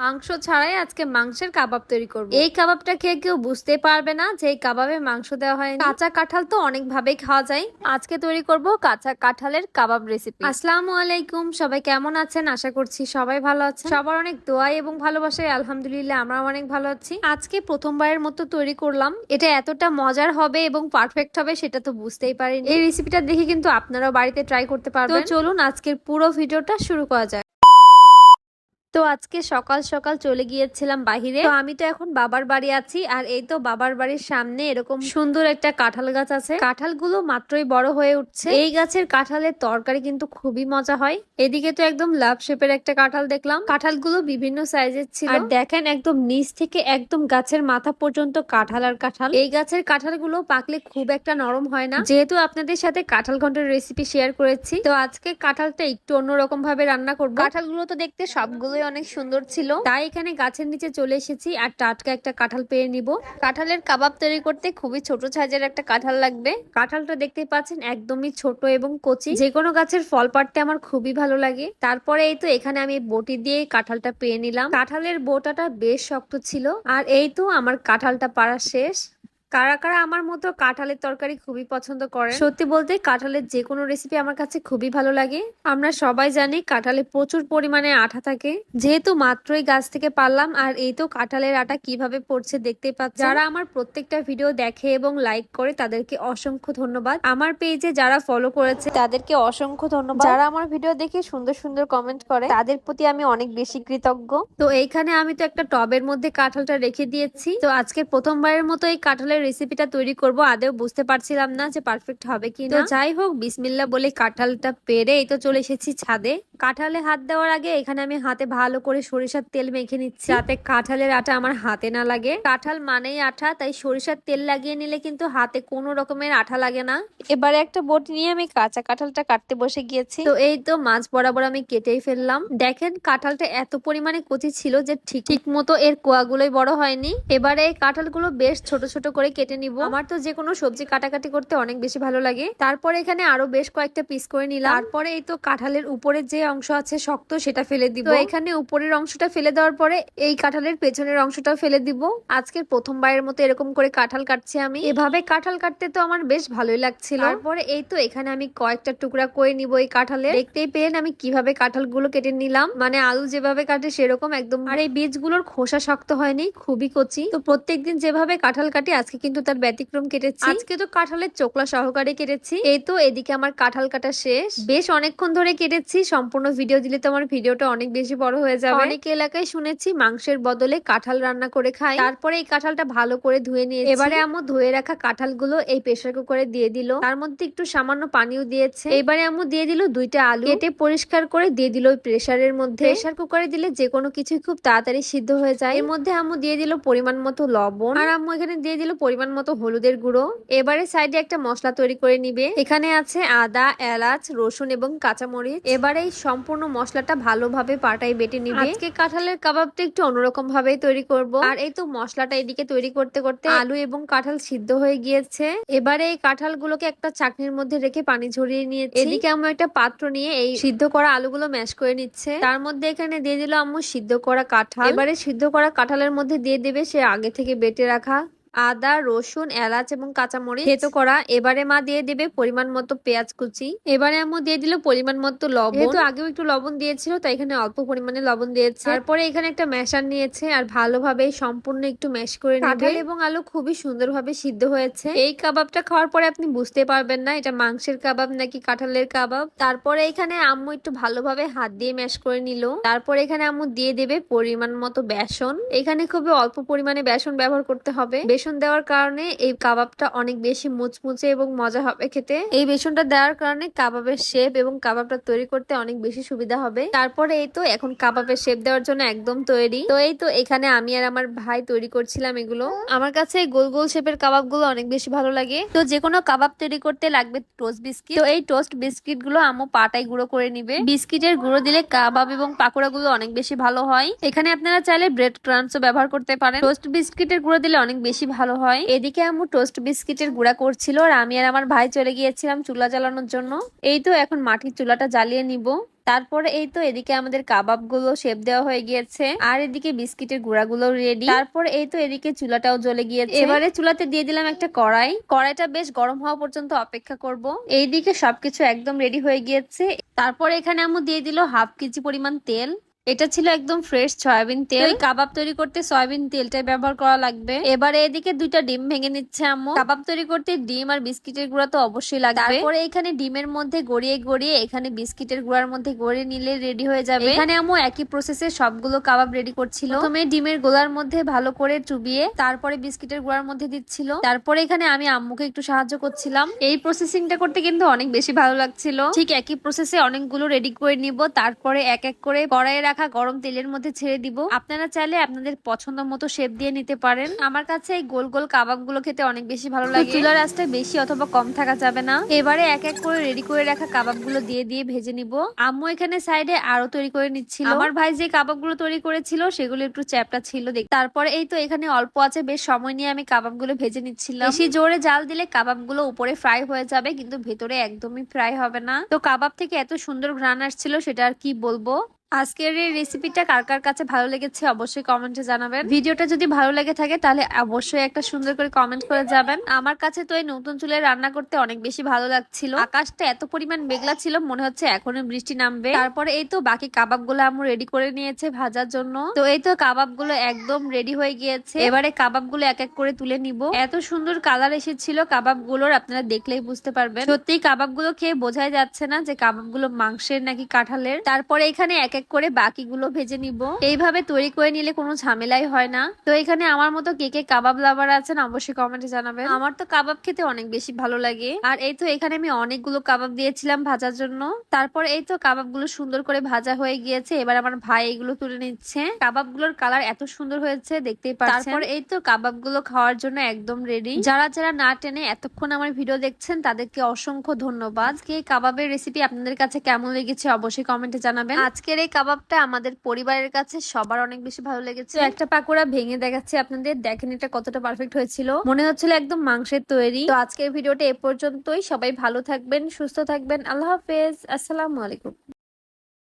মাংস ছাড়াই আজকে মাংসের কাবাব তৈরি করব। এই কাবাবটা খেয়ে কেউ বুঝতে পারবে না যে এই কাবাবে মাংস দেওয়া হয় কাঁচা কাঁঠাল তো অনেক ভাবেই খাওয়া যায়। আজকে তৈরি করব কাঁচা কাঁঠালের কাবাব রেসিপি আসসালামু আলাইকুম সবাই কেমন আছেন? আশা করছি সবাই ভালো আছেন। সবার অনেক দোয়াই এবং ভালোবাসায় আলহামদুলিল্লাহ আমরা অনেক ভালো আছি। আজকে প্রথমবারের মতো তৈরি করলাম। এটা এতটা মজার হবে এবং পারফেক্ট হবে সেটা তো বুঝতেই পারিনি। এই রেসিপিটা দেখে কিন্তু আপনারাও বাড়িতে ট্রাই করতে পারবেন। চলুন আজকের পুরো ভিডিওটা শুরু করা যাক। তো আজকে সকাল সকাল চলে গিয়েছিলাম বাহিরে। তো আমি তো এখন বাবার বাড়ি আছি, আর এই তো বাবার বাড়ির সামনে এরকম সুন্দর একটা কাঁঠাল গাছ আছে। কাঁঠালগুলো মাত্রই বড় হয়ে উঠছে। এই গাছের কাঁঠালের তরকারি কিন্তু খুবই মজা হয়। এদিকে তো একদম লাভ শেপের একটা কাঁঠাল দেখলাম। কাঁঠালগুলো বিভিন্ন সাইজের ছিল। আর দেখেন একদম নিচ থেকে একদম গাছের মাথা পর্যন্ত কাঁঠাল আর কাঁঠাল। এই গাছের কাঁঠালগুলো পাকলে খুব একটা নরম হয় না। যেহেতু আপনাদের সাথে কাঁঠাল ঘন্টের রেসিপি শেয়ার করেছি, তো আজকে কাঁঠালটা একটু অন্যরকম ভাবে রান্না করব। কাঁঠালগুলো তো দেখতে সবগুলোই অনেক সুন্দর ছিল। তাই এখানে গাছের নিচে চলে এসেছি আর টাটকা একটা কাঁঠাল পেয়ে নিব। কাঁঠালের কাবাব তৈরি করতে খুবই ছোট সাইজের একটা কাঁঠাল লাগবে। কাঁঠালটা দেখতে পাচ্ছেন একদমই ছোট এবং কচি। যে কোনো গাছের ফল পাড়তে আমার খুবই ভালো লাগে। তারপরে এই তো এখানে আমি বটি দিয়ে কাঁঠালটা পেয়ে নিলাম। কাঁঠালের বোটাটা বেশ শক্ত ছিল। আর এই তো আমার কাঁঠালটা পাড়া শেষ। কারা কারা আমার মতো কাঁঠালের তরকারি খুবই পছন্দ করে সত্যি বলতে কাঁঠালের যে কোনো রেসিপি আমার কাছে খুবই ভালো লাগে। আমরা সবাই জানি কাঁঠালে প্রচুর পরিমাণে আঠা থাকে। যেহেতু মাত্রই গাছ থেকে পারলাম, আর এই তো কাঁঠালের আটা কীভাবে পড়ছে দেখতে পাচ্ছি যারা আমার প্রত্যেকটা ভিডিও দেখে এবং লাইক করে, তাদেরকে অসংখ্য ধন্যবাদ। আমার পেজে যারা ফলো করেছে, তাদেরকে অসংখ্য ধন্যবাদ। যারা আমার ভিডিও দেখে সুন্দর সুন্দর কমেন্ট করে, তাদের প্রতি আমি অনেক বেশি কৃতজ্ঞ। তো এইখানে আমি তো একটা টবের মধ্যে কাঁঠালটা রেখে দিয়েছি। তো আজকে প্রথমবারের মতো এই কাঁঠালের রেসিপিটা তৈরি করব আদেও বুঝতে পারছিলাম না যে পারফেক্ট হবে কি না। যাই হোক বিসমিল্লা বলে কাঁঠালটা পেরে এই তো চলে এসেছি ছাদে। কাঁঠালে হাত দেওয়ার আগে এখানে আমি হাতে ভালো করে সরিষার তেল মেখে নিচ্ছি। যাতে কাঁঠালের আটা আমার হাতে না লাগে। কাঁঠাল মানেই আঠা তাই সরিষার তেল লাগিয়ে নিলে কিন্তু হাতে কোনো রকমের আঠা লাগে না। এবারে একটা বোট নিয়ে আমি কাঁচা কাঁঠালটা কাটতে বসে গিয়েছি। তো এই তো মাছ বরাবর আমি কেটেই ফেললাম। দেখেন কাঁঠালটা এত পরিমাণে কচি ছিল যে ঠিক ঠিক মতো এর কোয়াগুলোই বড় হয়নি। এবারে এই কাঁঠালগুলো বেশ ছোট ছোট করে কেটে নিব। আমার তো যে কোনো সবজি কাটাকাটি করতে অনেক বেশি ভালো লাগে। তারপরে এখানে আরও বেশ কয়েকটা পিস করে নিলাম। তারপরে এই তো কাঁঠালের উপরের যে অংশ আছে শক্ত সেটা ফেলে দিব। এখানে উপরের অংশটা ফেলে দেওয়ার পরে এই কাঁঠালের পেছনের অংশটা ফেলে দিব। আজকের প্রথমবারের মতো এরকম করে কাঁঠাল কাটছি আমি। এভাবে কাঁঠাল কাটতে তো আমার বেশ ভালোই লাগছিল। তারপরে এই তো এখানে আমি কয়েকটা টুকরা করে নিব এই কাঁঠালের। দেখতেই পেলেন আমি কীভাবে কাঁঠালগুলো কেটে নিলাম। মানে আলু যেভাবে কাটে সেরকম একদম। আর এই বীজগুলোর খোসা শক্ত হয়নি খুবই কচি। তো প্রত্যেকদিন যেভাবে কাঁঠাল কাটি আজকে কিন্তু তার ব্যতিক্রম কেটেছি। আজকে তো কাঁঠালের চোকলা সহকারে কেটেছি। এই তো এদিকে আমার কাঁঠাল কাটা শেষ। বেশ অনেকক্ষণ ধরে কেটেছি। সম্পূর্ণ ভিডিও দিলে তো আমার ভিডিওটা অনেক বেশি বড় হয়ে যাবে। অনেক এলাকায় শুনেছি মাংসের বদলে কাঁঠাল রান্না করে খায়। তারপরে এই কাঁঠালটা ভালো করে ধুয়ে নিয়ে এবারে আমু ধুয়ে রাখা কাঁঠালগুলো এই প্রেসার কুকারে দিয়ে দিল। তার মধ্যে একটু সামান্য পানিও দিয়েছে। এবারে আমু দিয়ে দিল দুইটা আলু। কেটে পরিষ্কার করে দিয়ে দিল ওই প্রেসারের মধ্যে। প্রেসার কুকারে দিলে যে কোনো কিছুই খুব তাড়াতাড়ি সিদ্ধ হয়ে যায়। এর মধ্যে আমু দিয়ে দিল পরিমাণ মতো লবণ। আর আম্মু এখানে দিয়ে দিল পরিমাণ মতো হলুদের গুঁড়ো। এবারে সাইডে একটা মশলা তৈরি করে নিবে। এখানে আছে আদা, এলাচ, রসুন এবং কাঁচামরিচ। এবারে এই সম্পূর্ণ মশলাটা ভালোভাবে পাটাই বেটে নিবে। আজকে কাঁঠালের কাবাবটা একটু অন্যরকম ভাবে তৈরি করব। আর এই তো মশলাটা এদিকে তৈরি করতে করতে আলু এবং কাঁঠাল সিদ্ধ হয়ে গিয়েছে। এবারে এই কাঁঠাল গুলোকে একটা চাকনির মধ্যে রেখে পানি ঝরিয়ে নিয়েছি। এদিকে আম্মু একটা পাত্র নিয়ে এই সিদ্ধ করা আলুগুলো ম্যাশ করে নিচ্ছে। তার মধ্যে এখানে দিয়ে দিল আম্মু সিদ্ধ করা কাঁঠাল। এবারে সিদ্ধ করা কাঁঠালের মধ্যে দিয়ে দেবে সে আগে থেকে বেটে রাখা আদা রসুন এলাচ এবং কাঁচামরিচ থেতো করা। এবারে মা দিয়ে দেবে পরিমাণ মতো পেঁয়াজ কুচি। এবারে আম্মু দিয়ে দিল পরিমাণ মতো লবণ। যেহেতু আগেও একটু লবণ দিয়েছিল তাই এখানে অল্প পরিমাণে লবণ দিয়েছে। তারপরে এখানে একটা ম্যাশার নিয়েছে আর ভালোভাবে সম্পূর্ণ একটু ম্যাশ করে কাঁঠাল এবং আলু খুবই সুন্দরভাবে সিদ্ধ হয়েছে। এই কাবাবটা খাওয়ার পরে আপনি বুঝতে পারবেন না এটা মাংসের কাবাব নাকি কাঁঠালের কাবাব। তারপরে এখানে আম্মু একটু ভালোভাবে হাত দিয়ে ম্যাশ করে নিল। তারপরে এখানে আম্মু দিয়ে দেবে পরিমাণ মতো বেসন। এখানে খুবই অল্প পরিমাণে বেসন ব্যবহার করতে হবে। বেসন দেওয়ার কারণে এই কাবাবটা অনেক বেশি মুচমুচে এবং মজা হবে খেতে। এই বেসনটা দেওয়ার কারণে কাবাবের শেপ এবং কাবাবটা তৈরি করতে অনেক বেশি সুবিধা হবে। তারপরে এই তো এখন কাবাবের শেপ দেওয়ার জন্য একদম তৈরি। তো এই তো এখানে আমি আর আমার ভাই তৈরি করছিলাম এগুলো। আমার কাছে গোল গোল শেপের কাবাবগুলো অনেক বেশি ভালো লাগে। তো যে কোনো কাবাব তৈরি করতে লাগবে টোস্ট বিস্কিট তো এই টোস্ট বিস্কিটগুলো আমু পাটাই গুঁড়ো করে নিবে। বিস্কিটের গুঁড়ো দিলে কাবাব এবং পাকোড়া গুলো অনেক বেশি ভালো হয়। এখানে আপনারা চাইলে ব্রেড ক্রাঞ্চও ব্যবহার করতে পারেন। টোস্ট বিস্কিটের গুঁড়ো দিলে অনেক বেশি ভালো হয়। এদিকে আমু টোস্ট বিস্কিটের গুঁড়া করছিল আর আমি আর আমার ভাই চলে গিয়েছিলাম চুলা জ্বালানোর জন্য। এই তো এখন মাটির চুলাটা জ্বালিয়ে নিব। তারপরে এই তো এদিকে আমাদের কাবাবগুলো শেপ দেওয়া হয়ে গিয়েছে আর এদিকে বিস্কিটের গুঁড়াগুলো রেডি তারপর এই তো এদিকে চুলাটাও জ্বলে গিয়েছে। এবারে চুলাতে দিয়ে দিলাম একটা কড়াই। কড়াইটা বেশ গরম হওয়া পর্যন্ত অপেক্ষা করব। এইদিকে সবকিছু একদম রেডি হয়ে গিয়েছে। তারপর এখানে আমু দিয়ে দিল হাফ কেজি পরিমাণ তেল। এটা ছিল একদম ফ্রেশ সয়াবিন তেল। কাবাব তৈরি করতে সয়াবিন তেলটাই ব্যবহার করা লাগবে। এবারে এদিকে দুইটা ডিম ভেঙে নিচ্ছে আম্মু। কাবাব তৈরি করতে ডিম আর বিস্কিটের গুঁড়া তো অবশ্যই লাগবে। তারপরে এখানে ডিমের মধ্যে গড়িয়ে গড়িয়ে এখানে বিস্কিটের গুঁড়ার মধ্যে গড়িয়ে নিলে রেডি হয়ে যাবে। এখানে আম্মু একই প্রসেসে সবগুলো কাবাব রেডি করছিল। প্রথমে ডিমের গোলার মধ্যে ভালো করে চুবিয়ে তারপরে বিস্কিটের গুঁড়ার মধ্যে দিচ্ছিল। তারপরে এখানে আমি আম্মুকে একটু সাহায্য করছিলাম। এই প্রসেসিংটা করতে কিন্তু অনেক বেশি ভালো লাগছিল। ঠিক একই প্রসেসে অনেকগুলো রেডি করে নিব। তারপরে এক এক করে কড়াইয়ে রাখা গরম তেলের মধ্যে ছেড়ে দিব। আপনারা চাইলে আপনাদের পছন্দ মতো শেপ দিয়ে নিতে পারেন। আমার কাছে এই গোল গোল কাবাবগুলো খেতে অনেক বেশি ভালো লাগে। চুলার আঁচটা বেশি অথবা কম থাকা যাবে না। এবারে এক এক করে রেডি করে রাখা কাবাবগুলো দিয়ে দিয়ে ভেজে নিব। আম্মু এখানে সাইডে আরও তৈরি করে নিচ্ছিল। আমার ভাই যে কাবাবগুলো তৈরি করেছিল সেগুলো একটু চ্যাপটা ছিল দেখ তারপরে এই তো এখানে অল্প আছে বেশ সময় নিয়ে আমি কাবাবগুলো ভেজে নিচ্ছিলাম। বেশি জোরে জাল দিলে কাবাবগুলো উপরে ফ্রাই হয়ে যাবে কিন্তু ভেতরে একদমই ফ্রাই হবে না। তো কাবাব থেকে এত সুন্দর ঘ্রাণ আসছিল সেটা আর কি বলব? আজকের এই রেসিপিটা কার কার কাছে ভালো লেগেছে অবশ্যই কমেন্টে জানাবেন। ভিডিওটা যদি ভালো লেগে থাকে, তাহলে অবশ্যই একটা সুন্দর করে কমেন্ট করে যাবেন। আমার কাছে তো এই নতুন চুলে রান্না করতে অনেক বেশি ভালো লাগছিল। আকাশটা এত পরিমাণ মেঘলা ছিল, মনে হচ্ছে এখনই বৃষ্টি নামবে। তারপরে এই তো বাকি কাবাবগুলো আমি রেডি করে নিয়েছে ভাজার জন্য। তো এই তো কাবাবগুলো একদম রেডি হয়ে গিয়েছে। এবারে কাবাবগুলো এক এক করে তুলে নিব। এত সুন্দর কালার এসেছিল কাবাবগুলোর আপনারা দেখলেই বুঝতে পারবেন। সত্যি কাবাবগুলো খেয়ে বোঝাই যাচ্ছে না যে কাবাবগুলো মাংসের নাকি কাঁঠালের। তারপরে এখানে এক এক করে বাকিগুলো ভেজে নিব। এইভাবে তৈরি করে নিলে কোনো ঝামেলাই হয় না। তো এখানে আমার মতো কে কে কাবাব লাভার আছেন অবশ্যই কমেন্টে জানাবেন। আমার তো কাবাব খেতে অনেক বেশি ভালো লাগে। আর এই তো এখানে আমি অনেকগুলো কাবাব দিয়েছিলাম ভাজার জন্য। তারপর এই তো কাবাবগুলো সুন্দর করে ভাজা হয়ে গিয়েছে। এবার আমার ভাই এগুলো তুলে নিচ্ছে। কাবাবগুলোর কালার এত সুন্দর হয়েছে, দেখতেই পাচ্ছেন। তারপর এই তো কাবাবগুলো খাওয়ার জন্য একদম রেডি যারা যারা না টেনে এতক্ষণ আমার ভিডিও দেখছেন, তাদেরকে অসংখ্য ধন্যবাদ। এই কাবাবের রেসিপি আপনাদের কাছে কেমন লেগেছে অবশ্যই কমেন্টে জানাবেন। আজকের এই কাবাবটা আমাদের পরিবারের কাছে সবার অনেক বেশি ভালো লেগেছে। একটা পাকোড়া ভেঙে দেখাচ্ছি আপনাদের। দেখেন এটা কতটা পারফেক্ট হয়েছিল। মনে হচ্ছিল একদম মাংসের তৈরি। তো আজকের ভিডিওটা এ পর্যন্তই। সবাই ভালো থাকবেন, সুস্থ থাকবেন। আল্লাহ হাফেজ। আসসালামু আলাইকুম।